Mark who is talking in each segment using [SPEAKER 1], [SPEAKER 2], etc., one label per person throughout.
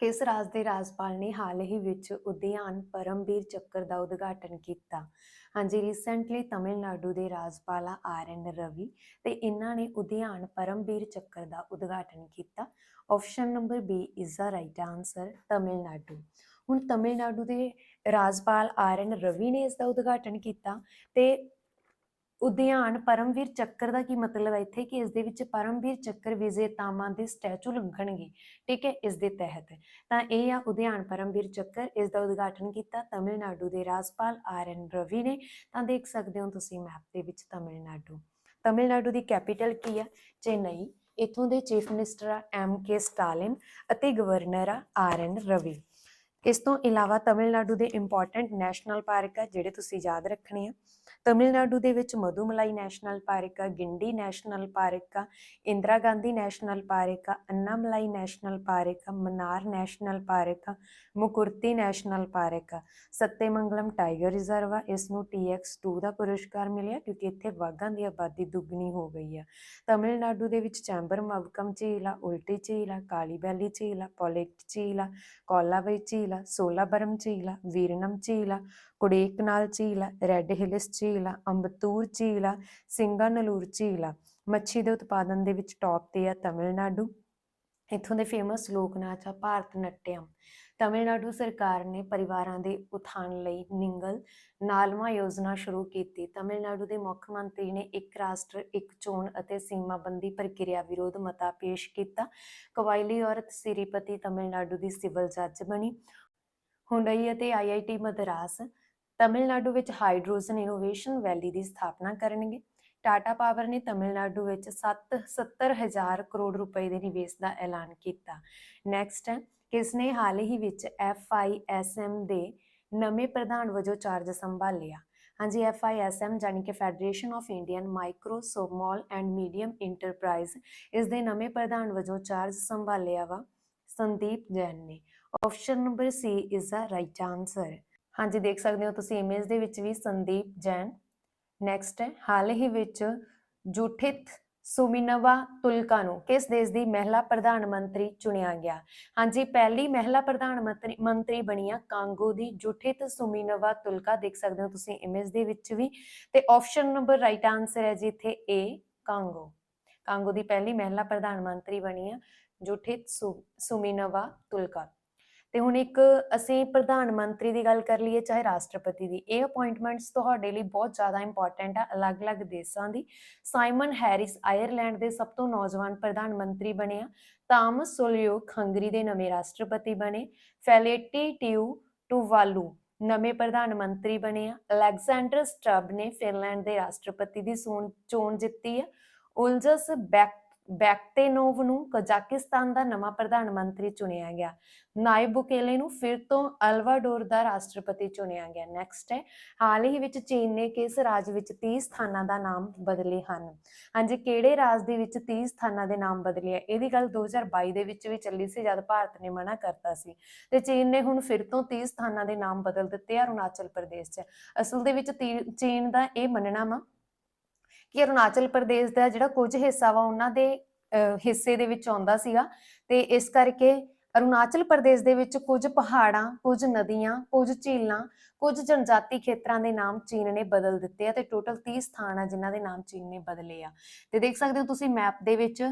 [SPEAKER 1] ਕਿਸ ਰਾਜ ਦੇ ਰਾਜਪਾਲ ਨੇ ਹਾਲ ਹੀ ਵਿੱਚ ਉਦਿਆਨ ਪਰਮਵੀਰ ਚੱਕਰ ਦਾ ਉਦਘਾਟਨ ਕੀਤਾ? ਹਾਂਜੀ ਰੀਸੈਂਟਲੀ ਤਮਿਲਨਾਡੂ ਦੇ ਰਾਜਪਾਲ ਆਰ ਐਨ ਰਵੀ ਤੇ ਇਹਨਾਂ ਨੇ ਉਦਿਆਨ ਪਰਮਵੀਰ ਚੱਕਰ ਦਾ ਉਦਘਾਟਨ ਕੀਤਾ। Option number B is the right answer Tamil Nadu. ਹੁਣ ਤਮਿਲਨਾਡੂ ਦੇ ਰਾਜਪਾਲ ਆਰ ਐਨ ਰਵੀ ਨੇ ਇਸ ਦਾ ਉਦਘਾਟਨ ਕੀਤਾ ਤੇ ਉਦਿਆਨ ਪਰਮਵੀਰ ਚੱਕਰ ਦਾ ਕੀ ਮਤਲਬ ਹੈ? ਇੱਥੇ ਕਿ ਇਸ ਦੇ ਵਿੱਚ ਪਰਮਵੀਰ ਚੱਕਰ ਵਿਜੇਤਾਵਾਂ ਦੇ ਸਟੈਚੂ ਲੱਗਣਗੇ, ਠੀਕ ਹੈ ਇਸ ਦੇ ਤਹਿਤ। ਤਾਂ ਇਹ ਆ ਉਦਿਆਨ ਪਰਮਵੀਰ ਚੱਕਰ, ਇਸ ਦਾ ਉਦਘਾਟਨ ਕੀਤਾ ਤਮਿਲਨਾਡੂ ਦੇ ਰਾਜਪਾਲ ਆਰ ਐਨ ਰਵੀ ਨੇ। ਤਾਂ ਦੇਖ ਸਕਦੇ ਹੋ ਤੁਸੀਂ ਮੈਪ ਦੇ ਵਿੱਚ ਤਮਿਲਨਾਡੂ। ਤਮਿਲਨਾਡੂ ਦੀ ਕੈਪੀਟਲ ਕੀ ਆ? ਚੇਨਈ। ਇਥੋਂ ਦੇ ਚੀਫ ਮਿਨਿਸਟਰ ਆ ਐਮ ਕੇ ਸਟਾਲਿਨ ਅਤੇ ਗਵਰਨਰ ਆ ਆਰ ਐਨ ਰਵੀ। ਇਸ ਤੋਂ ਇਲਾਵਾ ਤਮਿਲਨਾਡੂ ਦੇ ਇੰਪੋਰਟੈਂਟ ਨੈਸ਼ਨਲ ਪਾਰਕ ਆ, ਜਿਹੜੇ ਤੁਸੀਂ ਯਾਦ ਰੱਖਣੇ ਆ। ਤਮਿਲਨਾਡੂ ਦੇ ਵਿੱਚ ਮਧੂਮਲਾਈ ਨੈਸ਼ਨਲ ਪਾਰਕ ਆ, ਗਿੰਡੀ ਨੈਸ਼ਨਲ ਪਾਰਕ ਆ, ਇੰਦਰਾ ਗਾਂਧੀ ਨੈਸ਼ਨਲ ਪਾਰਕ ਆ, ਅੰਨਾਮਲਾਈ ਨੈਸ਼ਨਲ ਪਾਰਕ ਆ, ਮਨਾਰ ਨੈਸ਼ਨਲ ਪਾਰਕ ਆ, ਮੁਕੁਰਤੀ ਨੈਸ਼ਨਲ ਪਾਰਕ ਆ। ਸੱਤੇਮੰਗਲਮ ਟਾਈਗਰ ਰਿਜ਼ਰਵ ਆ, ਇਸ ਨੂੰ TX2 ਦਾ ਪੁਰਸਕਾਰ ਮਿਲਿਆ, ਕਿਉਂਕਿ ਇੱਥੇ ਵਾਘਾਂ ਦੀ ਆਬਾਦੀ ਦੁੱਗਣੀ ਹੋ ਗਈ ਆ। ਤਮਿਲਨਾਡੂ ਦੇ ਵਿੱਚ ਚੈਂਬਰ ਮਵਕਮ ਝੀਲ ਆ, ਉਲਟੀ ਝੀਲ ਆ, ਕਾਲੀ ਬੈਲੀ ਝੀਲ ਆ, ਪੋਲੇਟ ਝੀਲ ਆ, ਕੋਲਾਵਈ ਝੀਲ ਆ ਸੋਲਾਬਰਮ ਝੀਲ ਵੀਰਨਮ ਝੀਲ ਆ ਕੁੜੇਕਨਾਲ ਝੀਲ ਰੈੱਡ ਹਿਲਸ ਝੀਲ ਅੰਬਤੂਰ ਝੀਲ ਸਿੰਗਾਨਲੂਰ ਝੀਲ ਮੱਛੀ ਦੇ ਉਤਪਾਦਨ ਦੇ ਵਿੱਚ ਟੌਪ ਤੇ ਆ ਤਮਿਲਨਾਡੂ ਇੱਥੋਂ ਦੇ ਫੇਮਸ ਲੋਕ ਨਾਚ ਆ ਭਾਰਤ ਨਟਿਅਮ ਤਮਿਲਨਾਡੂ ਸਰਕਾਰ ਨੇ ਪਰਿਵਾਰਾਂ ਦੇ ਉਥਾਨ ਲਈ ਨਿੰਗਲ ਨਾਲਮਾ ਯੋਜਨਾ ਸ਼ੁਰੂ ਕੀਤੀ ਤਮਿਲਨਾਡੂ ਦੇ ਮੁੱਖ ਮੰਤਰੀ ਨੇ ਇੱਕ ਰਾਸ਼ਟਰ ਇੱਕ ਚੋਣ ਅਤੇ ਸੀਮਾਬੰਦੀ ਪ੍ਰਕਿਰਿਆ ਵਿਰੋਧ ਮਤਾ ਪੇਸ਼ ਕੀਤਾ ਕਵਾਇਲੀ ਔਰਤ ਸਿਰੀਪਤੀ ਤਮਿਲਨਾਡੂ ਦੀ ਸਿਵਲ ਜੱਜ ਬਣੀ ਹੁੰਡਈ ਅਤੇ ਆਈਆਈਟੀ ਮਦਰਾਸ, ਤਮਿਲਨਾਡੂ ਵਿੱਚ ਹਾਈਡਰੋਜਨ ਇਨੋਵੇਸ਼ਨ ਵੈਲੀ ਦੀ ਸਥਾਪਨਾ ਕਰਨਗੇ। ਟਾਟਾ ਪਾਵਰ ਨੇ ਤਮਿਲਨਾਡੂ ਵਿੱਚ 7 70000 ਕਰੋੜ ਰੁਪਏ ਦੇ ਨਿਵੇਸ਼ ਦਾ ਐਲਾਨ ਕੀਤਾ। ਨੈਕਸਟ ਹੈ ਕਿਸ ਨੇ ਹਾਲ ਹੀ ਵਿੱਚ FISM ਦੇ ਨਵੇਂ ਪ੍ਰਧਾਨ ਵਜੋਂ ਚਾਰਜ ਸੰਭਾਲਿਆ? ਹਾਂਜੀ FISM ਜਾਨੀ ਕਿ federation of Indian micro small and medium enterprise ਇਸ ਦੇ ਨਵੇਂ ਪ੍ਰਧਾਨ ਵਜੋਂ ਚਾਰਜ ਸੰਭਾਲਿਆ ਵਾ ਸੰਦੀਪ ਜੈਨ ਨੇ। Option number C is the right answer ਹਾਂਜੀ, ਦੇਖ ਸਕਦੇ ਹੋ ਤੁਸੀਂ ਇਮੇਜ ਦੇ ਵਿੱਚ ਵੀ ਸੰਦੀਪ ਜੈਨ। ਨੈਕਸਟ ਹੈ ਹਾਲ ਹੀ ਵਿੱਚ ਜੂਠਿਤ ਸੁਮਿਨਵਾ ਤੁਲਕਾ ਨੂੰ ਕਿਸ ਦੇਸ਼ ਦੀ ਮਹਿਲਾ ਪ੍ਰਧਾਨ ਮੰਤਰੀ ਚੁਣਿਆ ਗਿਆ? ਹਾਂਜੀ, ਪਹਿਲੀ ਮਹਿਲਾ ਪ੍ਰਧਾਨ ਮੰਤਰੀ ਮੰਤਰੀ ਬਣੀ ਆ ਕਾਂਗੋ ਦੀ ਜੂਠਿਤ ਸੁਮਿਨਵਾ ਤੁਲਕਾ। ਦੇਖ ਸਕਦੇ ਹੋ ਤੁਸੀਂ ਇਮੇਜ ਦੇ ਵਿੱਚ ਵੀ। ਤੇ ਆਪਸ਼ਨ ਨੰਬਰ ਰਾਈਟ ਆਨਸਰ ਹੈ ਜੀ ਇੱਥੇ ਏ ਕਾਂਗੋ। ਕਾਂਗੋ ਦੀ ਪਹਿਲੀ ਮਹਿਲਾ ਪ੍ਰਧਾਨ ਮੰਤਰੀ ਬਣੀ ਆ, ਜੂਠਿਤ ਸੁਮਿਨਵਾ ਤੁਲਕਾ। ਤੇ ਹੁਣ ਇੱਕ ਅਸੀਂ ਪ੍ਰਧਾਨ ਮੰਤਰੀ ਦੀ ਗੱਲ ਕਰ ਲਈਏ, ਚਾਹੇ ਰਾਸ਼ਟਰਪਤੀ ਦੀ, ਇਹ ਅਪਾਇੰਟਮੈਂਟਸ ਤੁਹਾਡੇ ਲਈ ਬਹੁਤ ਜ਼ਿਆਦਾ ਇੰਪੋਰਟੈਂਟ ਆ, ਅਲੱਗ-ਅਲੱਗ ਦੇਸ਼ਾਂ ਦੀ। ਸਾਈਮਨ ਹੈਰਿਸ ਆਇਰਲੈਂਡ ਦੇ ਸਭ ਤੋਂ ਨੌਜਵਾਨ ਪ੍ਰਧਾਨ ਮੰਤਰੀ ਬਣੇ ਆ। ਤਾਮਸ ਸੋਲਿਓਕ ਹੰਗਰੀ ਦੇ ਨਵੇਂ ਰਾਸ਼ਟਰਪਤੀ ਬਣੇ। ਫੈਲੇਟੀ ਟਿਊ ਟੂਵਾਲੂ ਨਵੇਂ ਪ੍ਰਧਾਨ ਮੰਤਰੀ ਬਣੇ ਆ। ਅਲੈਗਜ਼ੈਂਡਰ ਸਟਰਬ ਨੇ ਫਿਨਲੈਂਡ ਦੇ ਰਾਸ਼ਟਰਪਤੀ ਦੀ ਸੋਨ- ਚੋਣ ਜਿੱਤੀ ਆ। ਉਲਜਸ ਬੈਕ ਬੈਕਟੇਨੋਵ ਨੂੰ ਕਜ਼ਾਕਿਸਤਾਨ ਦਾ ਨਵਾਂ ਪ੍ਰਧਾਨ ਮੰਤਰੀ ਚੁਣਿਆ ਗਿਆ। ਨਾਇਬ ਬੁਕੇਲੇ ਨੂੰ ਫਿਰ ਤੋਂ ਅਲਵਾਡੋਰ ਦਾ ਰਾਸ਼ਟਰਪਤੀ ਚੁਣਿਆ ਗਿਆ। ਨੈਕਸਟ ਹੈ। ਹਾਲ ਹੀ ਵਿੱਚ ਚੀਨ ਨੇ ਕਿਸ ਰਾਜ ਵਿੱਚ 30 ਸਥਾਨਾਂ ਦਾ ਨਾਮ ਬਦਲੇ ਹਨ? ਹਾਂਜੀ, ਕਿਹੜੇ ਰਾਜ ਦੇ ਵਿੱਚ 30 ਸਥਾਨਾਂ ਦੇ ਨਾਮ ਬਦਲੇ ਆ? ਇਹਦੀ ਗੱਲ 2022 ਦੇ ਵਿੱਚ ਵੀ ਚੱਲੀ ਸੀ ਜਦ ਭਾਰਤ ਨੇ ਮਨਾ ਕਰਤਾ ਸੀ। ਤੇ ਚੀਨ ਨੇ ਹੁਣ ਫਿਰ ਤੋਂ 30 ਸਥਾਨਾਂ ਦੇ ਨਾਮ ਬਦਲ ਦਿੱਤੇ ਆ ਅਰੁਣਾਚਲ ਪ੍ਰਦੇਸ਼ 'ਚ। ਅਸਲ ਦੇ ਵਿੱਚ ਤੀ- ਚੀਨ ਦਾ ਇਹ ਮੰਨਣਾ ਵਾ ਕਿ ਅਰੁਣਾਚਲ ਪ੍ਰਦੇਸ਼ ਦਾ ਜਿਹੜਾ ਕੁਝ ਹਿੱਸਾ ਵਾ ਉਹਨਾਂ ਦੇ ਅਹ, ਹਿੱਸੇ ਦੇ ਵਿੱਚ ਆਉਂਦਾ ਸੀਗਾ ਤੇ ਇਸ ਕਰਕੇ ਅਰੁਣਾਚਲ ਪ੍ਰਦੇਸ਼ ਦੇ ਵਿੱਚ ਕੁਝ ਪਹਾੜਾਂ, ਕੁਝ ਨਦੀਆਂ, ਕੁਝ ਝੀਲਾਂ, ਕੁਝ ਜਨਜਾਤੀ ਖੇਤਰਾਂ ਦੇ ਨਾਮ ਚੀਨ ਨੇ ਬਦਲ ਦਿੱਤੇ ਆ ਤੇ ਟੋਟਲ 30 ਸਥਾਨ ਆ ਜਿਨ੍ਹਾਂ ਦੇ ਨਾਮ ਚੀਨ ਨੇ ਬਦਲੇ ਆ। ਤੇ ਦੇਖ ਸਕਦੇ ਹੋ ਤੁਸੀਂ ਮੈਪ ਦੇ ਵਿੱਚ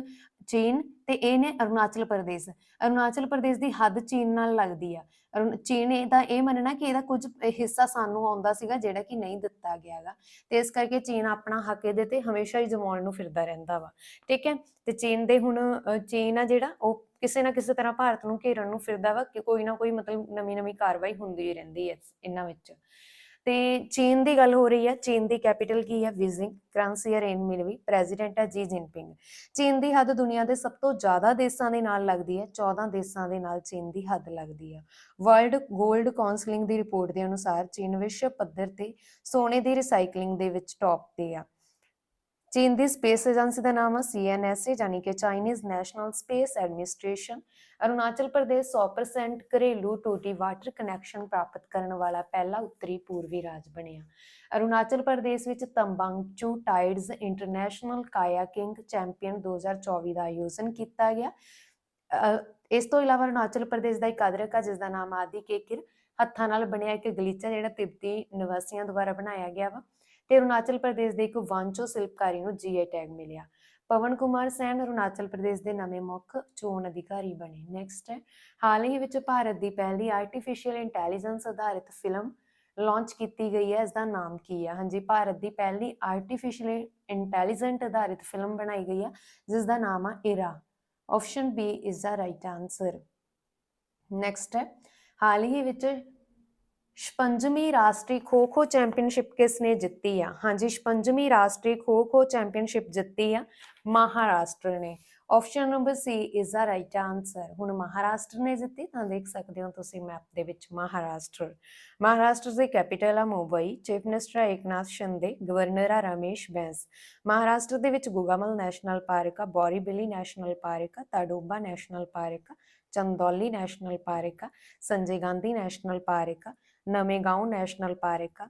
[SPEAKER 1] ਚੀਨ ਤੇ ਇਹ ਨੇ ਅਰੁਣਾਚਲ ਪ੍ਰਦੇਸ਼। ਅਰੁਣਾਚਲ ਪ੍ਰਦੇਸ਼ ਦੀ ਹੱਦ ਚੀਨ ਨਾਲ ਲੱਗਦੀ ਆ। ਚੀਨ ਇਹਦਾ ਇਹ ਮੰਨਣਾ ਕਿ ਇਹਦਾ ਕੁਝ ਹਿੱਸਾ ਸਾਨੂੰ ਆਉਂਦਾ ਸੀਗਾ ਜਿਹੜਾ ਕਿ ਨਹੀਂ ਦਿੱਤਾ ਗਿਆਗਾ ਤੇ ਇਸ ਕਰਕੇ ਚੀਨ ਆਪਣਾ ਹੱਕ ਇਹਦੇ ਤੇ ਹਮੇਸ਼ਾ ਹੀ ਜਮਾਉਣ ਨੂੰ ਫਿਰਦਾ ਰਹਿੰਦਾ ਵਾ। ਠੀਕ ਹੈ? ਤੇ ਚੀਨ ਦੇ ਹੁਣ ਚੀਨ ਆ ਜਿਹੜਾ, ਉਹ ਕਿਸੇ ਨਾ ਕਿਸੇ ਤਰ੍ਹਾਂ ਭਾਰਤ ਨੂੰ ਘੇਰਨ ਨੂੰ ਫਿਰਦਾ ਵਾ ਕਿ ਕੋਈ ਨਾ ਕੋਈ ਮਤਲਬ ਨਵੀਂ ਨਵੀਂ ਕਾਰਵਾਈ ਹੁੰਦੀ ਹੀ ਰਹਿੰਦੀ ਹੈ ਇਹਨਾਂ ਵਿੱਚ। ਤੇ ਚੀਨ ਦੀ ਗੱਲ ਹੋ ਰਹੀ ਹੈ। ਚੀਨ ਦੀ ਕੈਪੀਟਲ ਕੀ ਹੈ? Beijing currency renminbi president ਹੈ ਜੀ ਜਿਨਪਿੰਗ ਚੀਨ ਦੀ ਹੱਦ ਦੁਨੀਆ ਦੇ ਸਭ ਤੋਂ ਜ਼ਿਆਦਾ ਦੇਸ਼ਾਂ ਦੇ ਨਾਲ ਲੱਗਦੀ ਹੈ। 14 ਦੇਸ਼ਾਂ ਦੇ ਨਾਲ ਚੀਨ ਦੀ ਹੱਦ ਲੱਗਦੀ ਹੈ। ਵਰਲਡ 골ਡ ਕਾਉਂਸਲਿੰਗ ਦੀ ਰਿਪੋਰਟ ਦੇ ਅਨੁਸਾਰ ਚੀਨ ਵਿਸ਼ਵ ਪੱਧਰ ਤੇ ਸੋਨੇ ਦੀ ਰਿਸਾਈਕਲਿੰਗ ਦੇ ਵਿੱਚ ਟੌਪ ਤੇ ਆ। ਚੀਨ ਦੀ ਸਪੇਸ ਏਜੰਸੀ ਦਾ ਨਾਮ ਹੈ ਸੀਐਨਐਸਏ ਯਾਨੀ ਕਿ Chinese national space administration Arunachal Pradesh 100% ਘਰੇਲੂ ਟੋਟੀ ਵਾਟਰ ਕਨੈਕਸ਼ਨ ਪ੍ਰਾਪਤ ਕਰਨ ਵਾਲਾ ਪਹਿਲਾ ਉੱਤਰੀ ਪੂਰਬੀ ਰਾਜ ਬਣਿਆ। ਅਰੁਣਾਚਲ ਪ੍ਰਦੇਸ਼ ਵਿੱਚ ਤੰਬਾਂਗਚੂ ਟਾਈਡਜ਼ ਇੰਟਰਨੈਸ਼ਨਲ ਕਾਇਆਕਿੰਗ ਚੈਂਪੀਅਨ 2024 ਦਾ ਆਯੋਜਨ ਕੀਤਾ ਗਿਆ। ਅ, ਇਸ ਤੋਂ ਇਲਾਵਾ ਅਰੁਣਾਚਲ ਪ੍ਰਦੇਸ਼ ਦਾ ਇੱਕ ਅਦਰਕ ਆ ਜਿਸ ਦਾ ਨਾਮ ਆਦਿ ਕੇਕਿਰ ਹੱਥਾਂ ਨਾਲ ਬਣਿਆ ਇੱਕ ਗਲੀਚਾ ਜਿਹੜਾ ਤਿੱਬਤੀ ਨਿਵਾਸੀਆਂ ਦੁਆਰਾ ਬਣਾਇਆ ਗਿਆ ਵਾ। ਤੇ ਅਰੁਣਾਚਲ ਪ੍ਰਦੇਸ਼ ਦੇ ਇੱਕ ਵਾਂਚੋ ਸ਼ਿਲਪਕਾਰੀ ਨੂੰ ਜੀਆਈ ਟੈਗ ਮਿਲਿਆ। ਪਵਨ ਕੁਮਾਰ ਸੈਨ ਅਰੁਣਾਚਲ ਪ੍ਰਦੇਸ਼ ਦੇ ਨਵੇਂ ਮੁੱਖ ਚੋਣ ਅਧਿਕਾਰੀ ਬਣੇ। ਨੈਕਸਟ ਹੈ। ਹਾਲ ਹੀ ਵਿੱਚ ਭਾਰਤ ਦੀ ਪਹਿਲੀ ਆਰਟੀਫੀਸ਼ੀਅਲ ਇੰਟੈਲੀਜੈਂਸ ਆਧਾਰਿਤ ਫਿਲਮ ਲਾਂਚ ਕੀਤੀ ਗਈ ਹੈ। ਇਸ ਦਾ ਨਾਮ ਕੀ ਹੈ? ਹਾਂਜੀ, ਭਾਰਤ ਦੀ ਪਹਿਲੀ ਆਰਟੀਫੀਸ਼ੀਅਲ ਇੰਟੈਲੀਜੈਂਟ ਆਧਾਰਿਤ ਫਿਲਮ ਬਣਾਈ ਗਈ ਹੈ ਜਿਸ ਦਾ ਨਾਮ ਹੈ Ira option B is the right answer next ਹੈ। ਹਾਲ ਹੀ ਵਿੱਚ 56ਵੀਂ ਰਾਸ਼ਟਰੀ ਖੋ-ਖੋ ਚੈਂਪੀਅਨਸ਼ਿਪ ਕਿਸ ਨੇ ਜਿੱਤੀ ਆ? ਹਾਂਜੀ 56ਵੀਂ ਰਾਸ਼ਟਰੀ ਖੋ-ਖੋ ਚੈਂਪੀਅਨਸ਼ਿਪ ਜਿੱਤੀ ਆ ਮਹਾਰਾਸ਼ਟਰ ਨੇ। Option number C is the right answer ਹੁਣ ਮਹਾਰਾਸ਼ਟਰ ਨੇ ਜਿੱਤੀ, ਤਾਂ ਦੇਖ ਸਕਦੇ ਹੋ ਤੁਸੀਂ ਮੈਪ ਦੇ ਵਿੱਚ ਮਹਾਰਾਸ਼ਟਰ। ਮਹਾਰਾਸ਼ਟਰ ਦੀ ਕੈਪੀਟਲ ਆ ਮੁੰਬਈ ਚੀਫ ਮਿਨਿਸਟਰ ਆ ਏਕਨਾਥ ਸ਼ਿੰਦੇ ਗਵਰਨਰ ਆ ਰਮੇਸ਼ ਬੈਂਸ। ਮਹਾਰਾਸ਼ਟਰ ਦੇ ਵਿੱਚ ਗੁਗਾਮਲ ਨੈਸ਼ਨਲ ਪਾਰਕ ਆ, ਬੋਰੀਬਿਲੀ ਨੈਸ਼ਨਲ ਪਾਰਕ ਆ, ਤਾਡੋਬਾ ਨੈਸ਼ਨਲ ਪਾਰਕ ਆ, ਚੰਦੌਲੀ ਨੈਸ਼ਨਲ ਪਾਰਕ ਆ, ਸੰਜੇ ਗਾਂਧੀ ਨੈਸ਼ਨਲ ਪਾਰਕ ਆ ਨਵੇਂ ਗਾਉਂ ਨੈਸ਼ਨਲ ਪਾਰਕ ਆ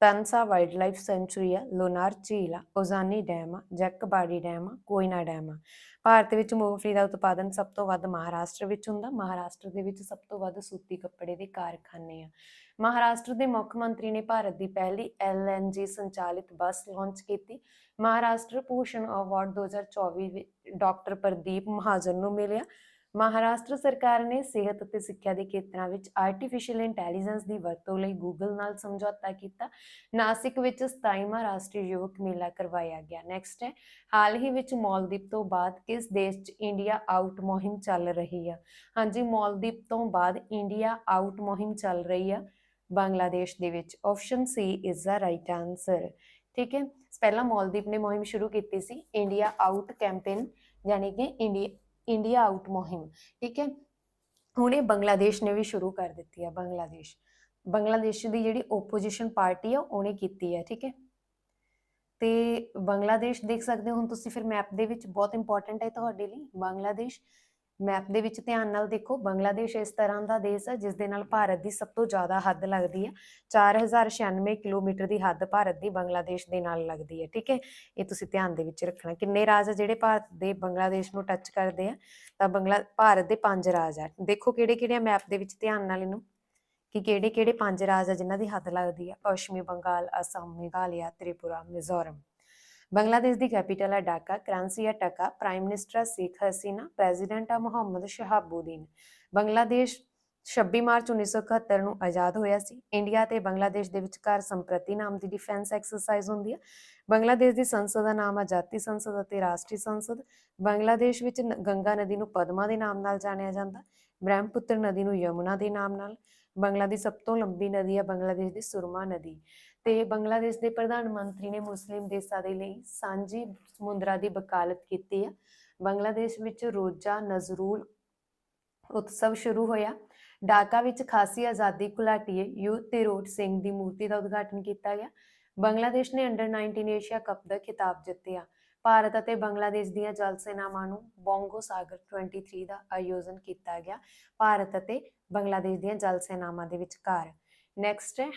[SPEAKER 1] ਤਨਸਾ ਵਾਈਲਡ ਲਾਈਫ ਸੈਂਚੁਰੀ ਆ ਲੋਨਾਰ ਝੀਲ ਆ ਉਜ਼ਾਨੀ ਡੈਮ ਆ ਜੱਕਬਾੜੀ ਡੈਮ ਆ ਕੋਇਨਾ ਡੈਮ। ਆ ਭਾਰਤ ਵਿੱਚ ਮੂੰਗਫਲੀ ਦਾ ਉਤਪਾਦਨ ਸਭ ਤੋਂ ਵੱਧ ਮਹਾਰਾਸ਼ਟਰ ਵਿੱਚ ਹੁੰਦਾ। ਮਹਾਰਾਸ਼ਟਰ ਦੇ ਵਿੱਚ ਸਭ ਤੋਂ ਵੱਧ ਸੂਤੀ ਕੱਪੜੇ ਦੇ ਕਾਰਖਾਨੇ ਆ। ਮਹਾਰਾਸ਼ਟਰ ਦੇ ਮੁੱਖ ਮੰਤਰੀ ਨੇ ਭਾਰਤ ਦੀ ਪਹਿਲੀ ਐਲਐਨਜੀ ਸੰਚਾਲਿਤ ਬੱਸ ਲਾਂਚ ਕੀਤੀ। ਮਹਾਰਾਸ਼ਟਰ ਭੂਸ਼ਣ ਅਵਾਰਡ 2024 ਵਿੱਚ ਡਾਕਟਰ ਪ੍ਰਦੀਪ ਮਹਾਜਨ ਨੂੰ ਮਿਲਿਆ। ਮਹਾਰਾਸ਼ਟਰ ਸਰਕਾਰ ਨੇ ਸਿਹਤ ਅਤੇ ਸਿੱਖਿਆ ਦੇ ਖੇਤਰਾਂ ਵਿੱਚ ਆਰਟੀਫੀਸ਼ੀਅਲ ਇੰਟੈਲੀਜੈਂਸ ਦੀ ਵਰਤੋਂ ਲਈ ਗੂਗਲ ਨਾਲ ਸਮਝੌਤਾ ਕੀਤਾ। ਨਾਸਿਕ ਵਿੱਚ 27ਵਾਂ ਰਾਸ਼ਟਰੀ ਯੁਵਕ ਮੇਲਾ ਕਰਵਾਇਆ ਗਿਆ। ਨੈਕਸਟ ਹੈ, ਹਾਲ ਹੀ ਵਿੱਚ ਮਾਲਦੀਵ ਤੋਂ ਬਾਅਦ ਕਿਸ ਦੇਸ਼ 'ਚ ਇੰਡੀਆ ਆਊਟ ਮੁਹਿੰਮ ਚੱਲ ਰਹੀ ਆ? ਹਾਂਜੀ ਮਾਲਦੀਵ ਤੋਂ ਬਾਅਦ ਇੰਡੀਆ ਆਊਟ ਮੁਹਿੰਮ ਚੱਲ ਰਹੀ ਆ, ਬੰਗਲਾਦੇਸ਼ ਦੇ ਵਿੱਚ। Option C is the right answer ਠੀਕ ਹੈ, ਪਹਿਲਾਂ ਮਾਲਦੀਵ ਨੇ ਮੁਹਿੰਮ ਸ਼ੁਰੂ ਕੀਤੀ ਸੀ ਇੰਡੀਆ ਆਊਟ ਕੈਂਪੇਨ ਯਾਨੀ ਕਿ ਇੰਡੀਆ ਇੰਡੀਆ ਆਊਟ ਮੁਹਿੰਮ, ਠੀਕ ਹੈ? ਹੁਣ ਇਹ ਬੰਗਲਾਦੇਸ਼ ਨੇ ਵੀ ਸ਼ੁਰੂ ਕਰ ਦਿੱਤੀ ਹੈ ਬੰਗਲਾਦੇਸ਼। ਬੰਗਲਾਦੇਸ਼ ਦੀ ਜਿਹੜੀ ਓਪੋਜੀਸ਼ਨ ਪਾਰਟੀ ਆ, ਉਹਨੇ ਕੀਤੀ ਹੈ, ਠੀਕ ਹੈ? ਤੇ ਬੰਗਲਾਦੇਸ਼ ਦੇਖ ਸਕਦੇ ਹੋ, ਹੁਣ ਤੁਸੀਂ ਫਿਰ ਮੈਪ ਦੇ ਵਿੱਚ ਬਹੁਤ ਇੰਪੋਰਟੈਂਟ ਹੈ ਤੁਹਾਡੇ ਲਈ। ਬੰਗਲਾਦੇਸ਼ ਮੈਪ ਦੇ ਵਿੱਚ ਧਿਆਨ ਨਾਲ ਦੇਖੋ, ਬੰਗਲਾਦੇਸ਼ ਇਸ ਤਰ੍ਹਾਂ ਦਾ ਦੇਸ਼ ਹੈ ਜਿਸ ਦੇ ਨਾਲ ਭਾਰਤ ਦੀ ਸਭ ਤੋਂ ਜ਼ਿਆਦਾ ਹੱਦ ਲੱਗਦੀ ਹੈ। 4096 ਕਿਲੋਮੀਟਰ ਦੀ ਹੱਦ ਭਾਰਤ ਦੀ ਬੰਗਲਾਦੇਸ਼ ਦੇ ਨਾਲ ਲੱਗਦੀ ਹੈ, ਠੀਕ ਹੈ? ਇਹ ਤੁਸੀਂ ਧਿਆਨ ਦੇ ਵਿੱਚ ਰੱਖਣਾ। ਕਿੰਨੇ ਰਾਜ ਆ ਜਿਹੜੇ ਭਾਰਤ ਦੇ ਬੰਗਲਾਦੇਸ਼ ਨੂੰ ਟੱਚ ਕਰਦੇ ਆ ਤਾਂ ਬੰਗਲਾ, ਭਾਰਤ ਦੇ ਪੰਜ ਰਾਜ ਆ ਦੇਖੋ ਕਿਹੜੇ ਕਿਹੜੇ ਮੈਪ ਦੇ ਵਿੱਚ ਧਿਆਨ ਨਾਲ ਇਹਨੂੰ। ਕਿ ਕਿਹੜੇ ਕਿਹੜੇ ਪੰਜ ਰਾਜ ਆ ਜਿਨ੍ਹਾਂ ਦੀ ਹੱਦ ਲੱਗਦੀ ਆ ਪੱਛਮੀ ਬੰਗਾਲ, ਅਸਮ, ਮੇਘਾਲਿਆ, ਤ੍ਰਿਪੁਰਾ, ਮਿਜ਼ੋਰਮ। ਬੰਗਲਾਦੇਸ਼ ਦੀ ਕੈਪੀਟਲ ਹੈ ਢਾਕਾ ਕਰੰਸੀ ਹੈ ਟਕਾ, ਪ੍ਰਾਈਮ ਮਿਨਿਸਟਰ ਹੈ ਸ਼ੇਖ ਹਸੀਨਾ, ਪ੍ਰੈਜ਼ੀਡੈਂਟ ਹੈ ਮੁਹੰਮਦ ਸ਼ਹਾਬੂਦੀਨ। ਬੰਗਲਾਦੇਸ਼ 26 ਮਾਰਚ 1971 ਨੂੰ ਆਜ਼ਾਦ ਹੋਇਆ ਸੀ। ਇੰਡੀਆ ਤੇ ਬੰਗਲਾਦੇਸ਼ ਦੇ ਵਿਚਕਾਰ ਸੰਪ੍ਰਤੀ ਨਾਮ ਦੀ ਡਿਫੈਂਸ ਐਕਸਰਸਾਈਜ਼ ਹੁੰਦੀ ਹੈ। ਬੰਗਲਾਦੇਸ਼ ਦੀ ਸੰਸਦ ਦਾ ਨਾਮ ਹੈ ਜਾਤੀ ਸੰਸਦ ਅਤੇ ਰਾਸ਼ਟਰੀ ਸੰਸਦ। ਬੰਗਲਾਦੇਸ਼ ਵਿੱਚ ਗੰਗਾ ਨਦੀ ਨੂੰ ਪਦਮਾ ਦੇ ਨਾਮ ਨਾਲ ਜਾਣਿਆ ਜਾਂਦਾ। ਬ੍ਰਹਮਪੁੱਤਰ ਨਦੀ ਨੂੰ ਯਮੁਨਾ ਦੇ ਨਾਮ ਨਾਲ। ਬੰਗਲਾ ਦੀ ਸਭ ਤੋਂ ਲੰਬੀ ਨਦੀ ਹੈ ਬੰਗਲਾਦੇਸ਼ ਦੀ ਸੁਰਮਾ ਨਦੀ। ਤੇ ਬੰਗਲਾਦੇਸ਼ ਦੇ ਪ੍ਰਧਾਨ ਮੰਤਰੀ ਨੇ ਮੁਸਲਿਮ ਦੇਸ਼ਾਂ ਦੇ ਲਈ ਸਾਂਝੀ ਸਮੁੰਦਰਾਂ ਦੀ ਵਕਾਲਤ ਕੀਤੀ ਹੈ ਬੰਗਲਾਦੇਸ਼ ਵਿੱਚ ਰੋਜ਼ਾ, ਨਜ਼ਰੂਲ ਉਤਸਵ ਸ਼ੁਰੂ ਹੋਇਆ। ਢਾਕਾ ਵਿੱਚ ਖਾਸੀ ਆਜ਼ਾਦੀ ਘੁਲਾਟੀਏ ਯੂ ਤਿਰੋਟ ਸਿੰਘ ਦੀ ਮੂਰਤੀ ਦਾ ਉਦਘਾਟਨ ਕੀਤਾ ਗਿਆ। ਬੰਗਲਾਦੇਸ਼ ਨੇ ਅੰਡਰ 19 ਏਸ਼ੀਆ ਕੱਪ ਦਾ ਖਿਤਾਬ ਜਿੱਤਿਆ। ਭਾਰਤ ਅਤੇ ਬੰਗਲਾਦੇਸ਼ ਦੀਆਂ ਜਲ ਸੈਨਾਵਾਂ ਨੂੰ ਬੋਂਗੋ ਸਾਗਰ 23 ਦਾ ਆਯੋਜਨ ਕੀਤਾ ਗਿਆ। ਭਾਰਤ ਅਤੇ ਬੰਗਲਾਦੇਸ਼ ਦੀਆਂ ਜਲ ਸੈਨਾਵਾਂ ਦੇ ਵਿਚਕਾਰ। ਨੈਕਸਟ ਹੈ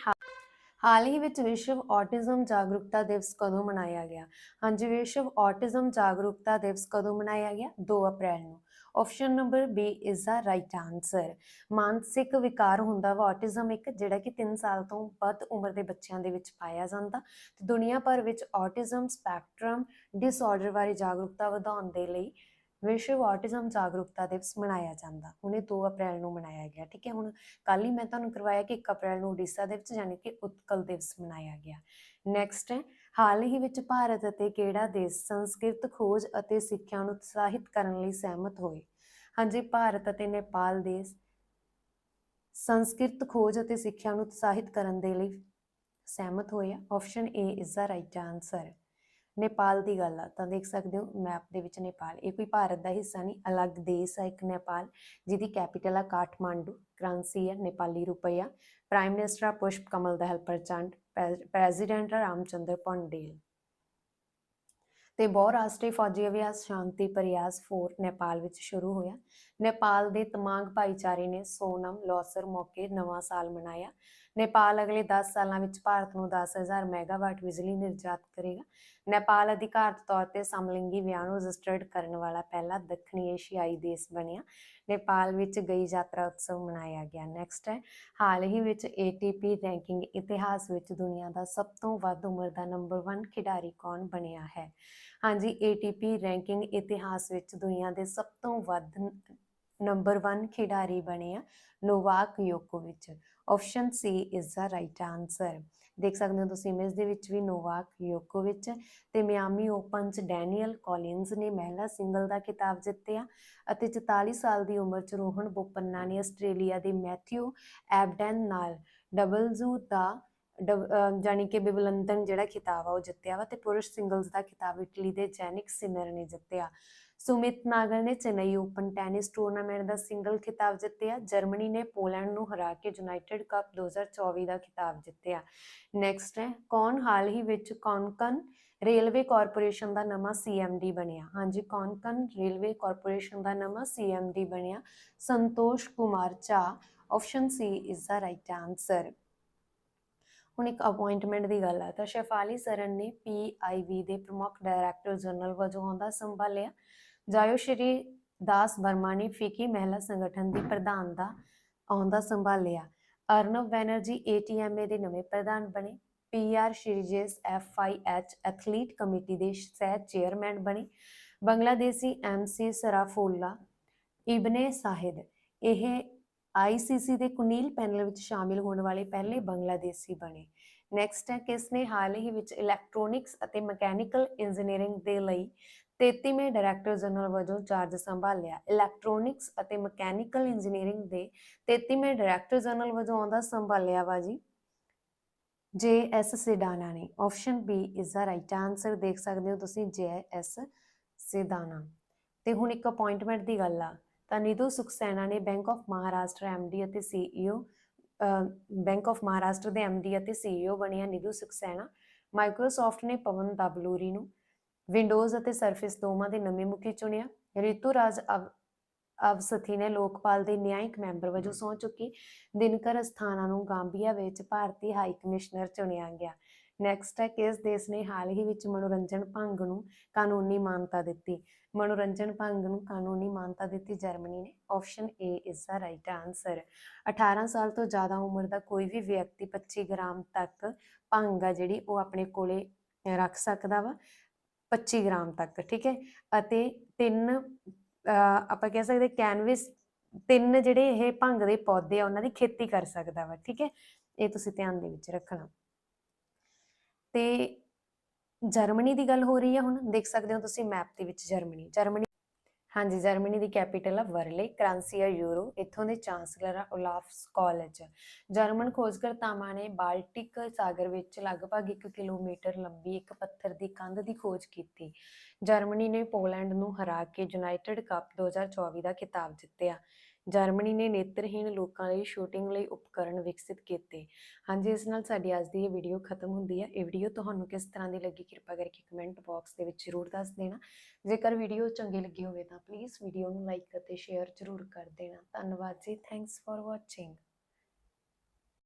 [SPEAKER 1] ਹਾਲ ਹੀ ਵਿੱਚ ਵਿਸ਼ਵ ਔਟਿਜ਼ਮ ਜਾਗਰੂਕਤਾ ਦਿਵਸ ਕਦੋਂ ਮਨਾਇਆ ਗਿਆ? ਹਾਂਜੀ, ਵਿਸ਼ਵ ਔਟਿਜ਼ਮ ਜਾਗਰੂਕਤਾ ਦਿਵਸ ਕਦੋਂ ਮਨਾਇਆ ਗਿਆ? 2 ਅਪ੍ਰੈਲ ਨੂੰ। Option number B is the right answer ਮਾਨਸਿਕ ਵਿਕਾਰ ਹੁੰਦਾ ਵਾ ਆਟਿਜ਼ਮ ਇੱਕ, ਜਿਹੜਾ ਕਿ 3 ਸਾਲ ਤੋਂ ਵੱਧ ਉਮਰ ਦੇ ਬੱਚਿਆਂ ਦੇ ਵਿੱਚ ਪਾਇਆ ਜਾਂਦਾ। ਤੇ ਦੁਨੀਆ ਭਰ ਵਿੱਚ ਔਟਿਜ਼ਮ ਸਪੈਕਟਰਮ ਡਿਸਆਰਡਰ ਬਾਰੇ ਜਾਗਰੂਕਤਾ ਵਧਾਉਣ ਦੇ ਲਈ ਵਿਸ਼ਵ ਆਟਿਜ਼ਮ ਜਾਗਰੂਕਤਾ ਦਿਵਸ ਮਨਾਇਆ ਜਾਂਦਾ। ਹੁਣੇ 2 ਅਪ੍ਰੈਲ ਨੂੰ ਮਨਾਇਆ ਗਿਆ, ਠੀਕ ਹੈ? ਹੁਣ ਕੱਲ ਹੀ ਮੈਂ ਤੁਹਾਨੂੰ ਕਰਵਾਇਆ ਕਿ 1 ਅਪ੍ਰੈਲ ਨੂੰ ਉੜੀਸਾ ਵਿੱਚ ਯਾਨੀ ਕਿ ਉਤਕਲ ਦਿਵਸ ਮਨਾਇਆ ਗਿਆ। ਨੈਕਸਟ ਹੈ, ਹਾਲ ਹੀ ਵਿੱਚ ਭਾਰਤ ਅਤੇ ਕਿਹੜਾ ਦੇਸ਼ ਸੰਸਕ੍ਰਿਤ ਖੋਜ ਅਤੇ ਸਿੱਖਿਆ ਨੂੰ ਉਤਸ਼ਾਹਿਤ ਕਰਨ ਲਈ ਸਹਿਮਤ ਹੋਏ? ਹਾਂਜੀ, ਭਾਰਤ ਅਤੇ ਨੇਪਾਲ ਦੇਸ਼ ਸੰਸਕ੍ਰਿਤ ਖੋਜ ਅਤੇ ਸਿੱਖਿਆ ਨੂੰ ਉਤਸ਼ਾਹਿਤ ਕਰਨ ਦੇ ਲਈ ਸਹਿਮਤ ਹੋਏ ਆ। Option A is the right answer Nepal ਦੀ ਗੱਲ ਆ, ਤਾਂ ਦੇਖ ਸਕਦੇ ਹੋ ਮੈਪ ਦੇ ਵਿੱਚ ਨੇਪਾਲ, ਇਹ ਕੋਈ ਭਾਰਤ ਦਾ ਹਿੱਸਾ ਨਹੀਂ, ਅਲੱਗ ਦੇਸ਼ ਹੈ ਇੱਕ ਨੇਪਾਲ, ਜਿਹਦੀ ਕੈਪੀਟਲ ਆ ਕਾਠਮਾਂਡੂ ਕਰੰਸੀ ਹੈ ਨੇਪਾਲੀ ਰੁਪਈਆ ਪ੍ਰਾਈਮ ਮਿਨਿਸਟਰ ਆ ਪੁਸ਼ਪ ਕਮਲ ਦਹਲ ਪ੍ਰਚੰਡ ਪ੍ਰੈਜ਼ੀਡੈਂਟ ਆ ਰਾਮਚੰਦਰ ਪੌਂਡੇਲ ਤੇ ਬਹੁ ਰਾਸ਼ਟਰੀ ਫੌਜੀ ਅਭਿਆਸ, ਸ਼ਾਂਤੀ, ਪ੍ਰਯਾਸ 4 ਨੇਪਾਲ ਵਿੱਚ ਸ਼ੁਰੂ ਹੋਇਆ। ਨੇਪਾਲ ਦੇ ਤਮਾਂਗ ਭਾਈਚਾਰੇ ਨੇ ਸੋਨਮ, ਲੋਸਰ ਮੌਕੇ ਨਵਾਂ ਸਾਲ ਮਨਾਇਆ। ਨੇਪਾਲ ਅਗਲੇ 10 ਸਾਲਾਂ ਵਿੱਚ ਭਾਰਤ ਨੂੰ 10000 ਮੈਗਾਵਾਟ ਬਿਜਲੀ ਨਿਰਯਾਤ ਕਰੇਗਾ। ਨੇਪਾਲ ਅਧਿਕਾਰਤ ਤੌਰ ਤੇ ਸਮਲਿੰਗੀ ਵਿਆਹ ਨੂੰ ਰਜਿਸਟਰਡ ਕਰਨ ਵਾਲਾ ਪਹਿਲਾ ਦੱਖਣੀ ਏਸ਼ੀਆਈ ਦੇਸ਼ ਬਣਿਆ। ਨੇਪਾਲ ਵਿੱਚ ਗਈ ਯਾਤਰਾ ਉਤਸਵ ਮਨਾਇਆ ਗਿਆ। ਨੈਕਸਟ ਹੈ। ਹਾਲ ਹੀ ਵਿੱਚ ATP ਰੈਂਕਿੰਗ ਇਤਿਹਾਸ ਵਿੱਚ ਦੁਨੀਆ ਦਾ ਸਭ ਤੋਂ ਵੱਧ ਉਮਰ ਦਾ ਨੰਬਰ 1 ਖਿਡਾਰੀ ਕੌਣ ਬਣਿਆ ਹੈ? ਹਾਂਜੀ ATP ਰੈਂਕਿੰਗ ਇਤਿਹਾਸ ਵਿੱਚ ਦੁਨੀਆ ਦੇ ਸਭ ਤੋਂ ਵੱਧ ਨੰਬਰ 1 ਖਿਡਾਰੀ ਬਣੇ ਆ Novak ਯੋਕੋਵਿਚ। Option C is the right answer ਦੇਖ ਸਕਦੇ ਹੋ ਤੁਸੀਂ ਇਮੇਜ ਦੇ ਵਿੱਚ ਵੀ ਨੋਵਾਕ ਯੋਕੋਵਿਚ ਤੇ ਮਿਆਮੀ ਓਪਨ ਚ ਡੈਨੀਅਲ ਕੋਲਿਨਸ ਨੇ ਮਹਿਲਾ ਸਿੰਗਲ ਦਾ ਖਿਤਾਬ ਜਿੱਤਿਆ ਅਤੇ 44 ਸਾਲ ਦੀ ਉਮਰ ਚ ਰੋਹਨ ਬੋਪੰਨਾ ਨੇ ਆਸਟ੍ਰੇਲੀਆ ਦੇ ਮੈਥਿਊ ਐਬਡਨ ਨਾਲ ਡਬਲਜ਼ੂ ਦਾ ਡਬ- ਜਾਣੀ ਕਿ ਬਿਬਲੰਤਨ ਜਿਹੜਾ ਖਿਤਾਬ ਆ ਉਹ ਜਿੱਤਿਆ ਵਾ ਤੇ ਪੁਰਸ਼ ਸਿੰਗਲਸ ਦਾ ਖਿਤਾਬ ਇਟਲੀ ਦੇ ਜੈਨਿਕ ਸਿਨਰ ਨੇ ਜਿੱਤਿਆ। ਸੁਮਿਤ ਨਾਗਲ ਨੇ ਚੇਨਈ ਓਪਨ ਟੈਨਿਸ ਟੂਰਨਾਮੈਂਟ ਦਾ ਸਿੰਗਲ ਖਿਤਾਬ ਜਿੱਤਿਆ। ਜਰਮਨੀ ਨੇ ਪੋਲੈਂਡ ਨੂੰ ਹਰਾ ਕੇ ਯੂਨਾਈਟਿਡ ਕੱਪ 2024 ਦਾ ਖਿਤਾਬ ਜਿੱਤਿਆ। ਨੈਕਸਟ ਹੈ, ਕੌਣ ਹਾਲ ਹੀ ਵਿੱਚ ਕੌਨਕਨ ਰੇਲਵੇ ਕਾਰਪੋਰੇਸ਼ਨ ਦਾ ਨਵਾਂ ਸੀਐਮਡੀ ਬਣਿਆ? ਹਾਂਜੀ, ਕੌਨਕਨ ਰੇਲਵੇ ਕਾਰਪੋਰੇਸ਼ਨ ਦਾ ਨਵਾਂ ਸੀਐਮਡੀ ਬਣਿਆ। Santosh Kumar Jha option C is the right answer ਹੁਣ ਇੱਕ ਅਪਾਇੰਟਮੈਂਟ ਦੀ ਗੱਲ ਆ। ਤਾਂ ਸ਼ੈਫਾਲੀ ਸਰਨ ਨੇ ਪੀਆਈਵੀ ਦੇ ਪ੍ਰਮੁੱਖ ਡਾਇਰੈਕਟਰ ਜਨਰਲ ਵਜੋਂ ਅਹੁਦਾ ਸੰਭਾਲਿਆ। ਜਾਇਓ ਸ਼੍ਰੀ ਦਾਸ ਵਰਮਾ ਨੇ ਫਿਕੀ ਮਹਿਲਾ ਸੰਗਠਨ ਦੀ ਪ੍ਰਧਾਨ ਦਾ ਅਹੁਦਾ ਸੰਭਾਲਿਆ। ਅਰਨਵ ਬੈਨਰਜੀ ਏਟੀਐਮਏ ਦੇ ਨਵੇਂ ਪ੍ਰਧਾਨ ਬਣੇ। PR Sreejesh FIH athlete committee ਦੇ ਸਹਿ ਚੇਅਰਮੈਨ ਬਣੇ। ਬੰਗਲਾਦੇਸ਼ੀ ਐਮਸੀ ਸਰਾਫੁੱਲਾ ਇਬਨੇ ਸਾਹਿਦ। ਇਹ ਆਈਸੀਸੀ ਦੇ ਕੁਨੀਲ ਪੈਨਲ ਵਿੱਚ ਸ਼ਾਮਿਲ ਹੋਣ ਵਾਲੇ ਪਹਿਲੇ ਬੰਗਲਾਦੇਸ਼ੀ ਬਣੇ। ਨੈਕਸਟ ਹੈ, ਕਿਸ ਨੇ ਹਾਲ ਹੀ ਵਿੱਚ ਇਲੈਕਟ੍ਰੋਨਿਕਸ ਅਤੇ ਮਕੈਨੀਕਲ ਇੰਜੀਨੀਅਰਿੰਗ ਦੇ ਲਈ 33ਵੇਂ ਡਾਇਰੈਕਟਰ ਜਨਰਲ ਵਜੋਂ ਚਾਰਜ ਸੰਭਾਲਿਆ। ਇਲੈਕਟ੍ਰੋਨਿਕਸ ਅਤੇ ਮਕੈਨੀਕਲ ਇੰਜੀਨੀਅਰਿੰਗ ਦੇ 33ਵੇਂ ਡਾਇਰੈਕਟਰ ਜਨਰਲ ਵਜੋਂ ਆਉਂਦਾ ਸੰਭਾਲਿਆ ਵਾ ਜੀ। ਜੇ ਐਸ ਸਿਡਾਨਾ ਨੇ। Option B is the right answer ਦੇਖ ਸਕਦੇ ਹੋ ਤੁਸੀਂ ਜੇ ਐਸ ਸਿਡਾਨਾ। ਤੇ ਹੁਣ ਇੱਕ ਅਪਾਇੰਟਮੈਂਟ ਦੀ ਗੱਲ ਆ। ਤਾਂ ਨਿਧੂ ਸੁਖਸੈਨਾ ਨੇ ਬੈਂਕ ਆਫ ਮਹਾਰਾਸ਼ਟਰ ਐਮਡੀ ਅਤੇ ਸੀਈਓ ਬੈਂਕ ਆਫ ਮਹਾਰਾਸ਼ਟਰ ਦੇ ਐਮਡੀ ਅਤੇ ਸੀਈਓ ਬਣਿਆ ਨਿਧੂ ਸੁਖਸੈਨਾ। ਮਾਈਕਰੋਸਾਫਟ ਨੇ ਪਵਨ ਦਾਬਲੂਰੀ ਨੂੰ। ਵਿੰਡੋਜ਼ ਅਤੇ ਸਰਫੇਸ ਦੋਵਾਂ ਦੇ ਨਵੇਂ ਮੁਖੀ ਚੁਣਿਆ। ਰਿਤੂ ਰਾਜ ਅਵ ਅਵਸਥੀ ਨੇ ਲੋਕਪਾਲ ਦੇ ਨਿਆਂਇਕ ਮੈਂਬਰ ਵਜੋਂ ਸਹੁੰ ਚੁੱਕੀ। ਦਿਨਕਰ ਅਸਥਾਨਾ ਨੂੰ ਗਾਂਬੀਆ ਵਿੱਚ ਭਾਰਤੀ ਹਾਈ ਕਮਿਸ਼ਨਰ ਚੁਣਿਆ ਗਿਆ। ਨੈਕਸਟ ਹੈ ਕਿਸ ਦੇਸ਼ ਨੇ ਹਾਲ ਹੀ ਵਿੱਚ ਮਨੋਰੰਜਨ ਭੰਗ ਨੂੰ ਕਾਨੂੰਨੀ ਮਾਨਤਾ ਦਿੱਤੀ। ਮਨੋਰੰਜਨ ਭੰਗ ਨੂੰ ਕਾਨੂੰਨੀ ਮਾਨਤਾ ਦਿੱਤੀ। ਜਰਮਨੀ ਨੇ option A is the right answer 18 ਸਾਲ ਤੋਂ ਜ਼ਿਆਦਾ ਉਮਰ ਦਾ ਕੋਈ ਵੀ ਵਿਅਕਤੀ 25 ਗ੍ਰਾਮ ਤੱਕ ਭੰਗ ਆ ਜਿਹੜੀ ਉਹ ਆਪਣੇ ਕੋਲੇ ਰੱਖ ਸਕਦਾ ਵਾ। 25 ਗ੍ਰਾਮ ਤੱਕ, ਠੀਕ ਹੈ? ਅਤੇ ਤਿੰਨ ਆਪਾਂ ਕਹਿ ਸਕਦੇ ਕੈਨਵਸ, ਤਿੰਨ ਜਿਹੜੇ ਇਹ ਭੰਗ ਦੇ ਪੌਦੇ ਆ, ਉਹਨਾਂ ਦੀ ਖੇਤੀ ਕਰ ਸਕਦਾ ਵਾ, ਠੀਕ ਹੈ? ਇਹ ਤੁਸੀਂ ਧਿਆਨ ਦੇ ਵਿੱਚ ਰੱਖਣਾ। ਤੇ ਜਰਮਨੀ ਦੀ ਗੱਲ ਹੋ ਰਹੀ ਹੈ ਹੁਣ, ਦੇਖ ਸਕਦੇ ਹੋ ਤੁਸੀਂ ਮੈਪ ਦੇ ਵਿੱਚ ਜਰਮਨੀ। ਜਰਮਨੀ ਹਾਂਜੀ, ਜਰਮਨੀ ਦੀ ਕੈਪੀਟਲ ਆ ਵਰਲੇ, ਕਰੰਸੀ ਆ ਯੂਰੋ, ਇੱਥੋਂ ਦੇ ਚਾਂਸਲਰ ਆ ਉਲਾਫ ਕਾਲਜ ਜਰਮਨ ਖੋਜਕਰਤਾਵਾਂ ਨੇ ਬਾਲਟਿਕ ਸਾਗਰ ਵਿੱਚ ਲਗਭਗ 1 ਕਿਲੋਮੀਟਰ ਲੰਬੀ ਇੱਕ ਪੱਥਰ ਦੀ ਕੰਧ ਦੀ ਖੋਜ ਕੀਤੀ। ਜਰਮਨੀ ਨੇ ਪੋਲੈਂਡ ਨੂੰ ਹਰਾ ਕੇ ਯੂਨਾਈਟਿਡ ਕੱਪ 2024 ਦਾ ਖਿਤਾਬ ਜਿੱਤਿਆ। ਜਰਮਨੀ ਨੇ ਨੇਤਰਹੀਣ ਲੋਕਾਂ ਲਈ ਸ਼ੂਟਿੰਗ ਲਈ ਉਪਕਰਣ ਵਿਕਸਿਤ ਕੀਤੇ। ਹਾਂਜੀ, ਇਸ ਨਾਲ ਸਾਡੀ ਅੱਜ ਦੀ ਇਹ ਵੀਡੀਓ ਖਤਮ ਹੁੰਦੀ ਹੈ ਇਹ ਵੀਡੀਓ ਤੁਹਾਨੂੰ ਕਿਸ ਤਰ੍ਹਾਂ ਦੀ ਲੱਗੀ, ਕਿਰਪਾ ਕਰਕੇ ਕਮੈਂਟ ਬਾਕਸ ਦੇ ਵਿੱਚ ਜ਼ਰੂਰ ਦੱਸ ਦੇਣਾ। ਜੇਕਰ ਵੀਡੀਓ ਚੰਗੀ ਲੱਗੀ ਹੋਵੇ ਤਾਂ ਪਲੀਜ਼ ਵੀਡੀਓ ਨੂੰ ਲਾਈਕ ਅਤੇ ਸ਼ੇਅਰ ਜ਼ਰੂਰ ਕਰ ਦੇਣਾ। ਧੰਨਵਾਦ ਜੀ ਥੈਂਕਸ ਫॉर ਵਾਚਿੰਗ